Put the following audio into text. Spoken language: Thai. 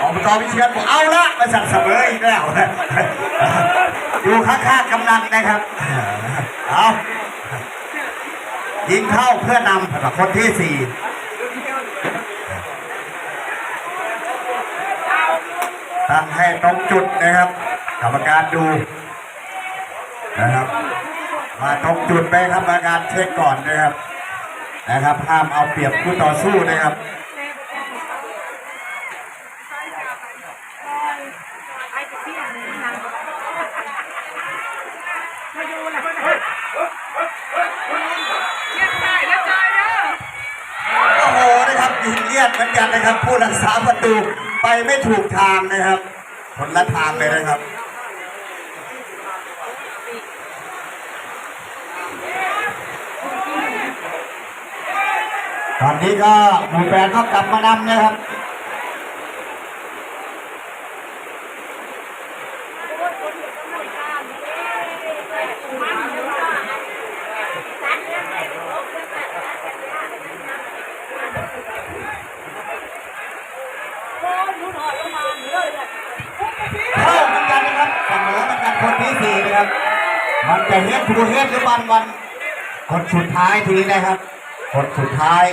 อบตวิเชียนบอกเอาละมาสั่งเสมออีกแล้วอยู่ข้างๆกำนันนะครับ เอายิงเข้าเพื่อนำสำหรับคนที่สี่ตั้งให้ตรงจุดนะครับ กรรมการดูนะครับ มาตรงจุดไปครับกรรมการเช็คก่อนนะครับ นะครับห้ามเอาเปรียบคู่ต่อสู้นะครับ ไปกับพี่อันนี้นะมาดูแล้วนะเรียกได้นะจายเด้อโอ้โหนะครับยิงเลียดเหมือนกันนะครับ ผู้รักษาประตูไปไม่ถูกทางนะครับคนละทางเลยนะครับตอนนี้ก็หมู่แปดก็กลับมานำนะครับ เข้าเหมือนกันนะครับเสมอเหมือนกันคนที่สี่นะครับ มันจะเฮ็ดทูเฮ็ดหรือบันวันคนสุดท้ายทีนี้นะครับคนสุดท้าย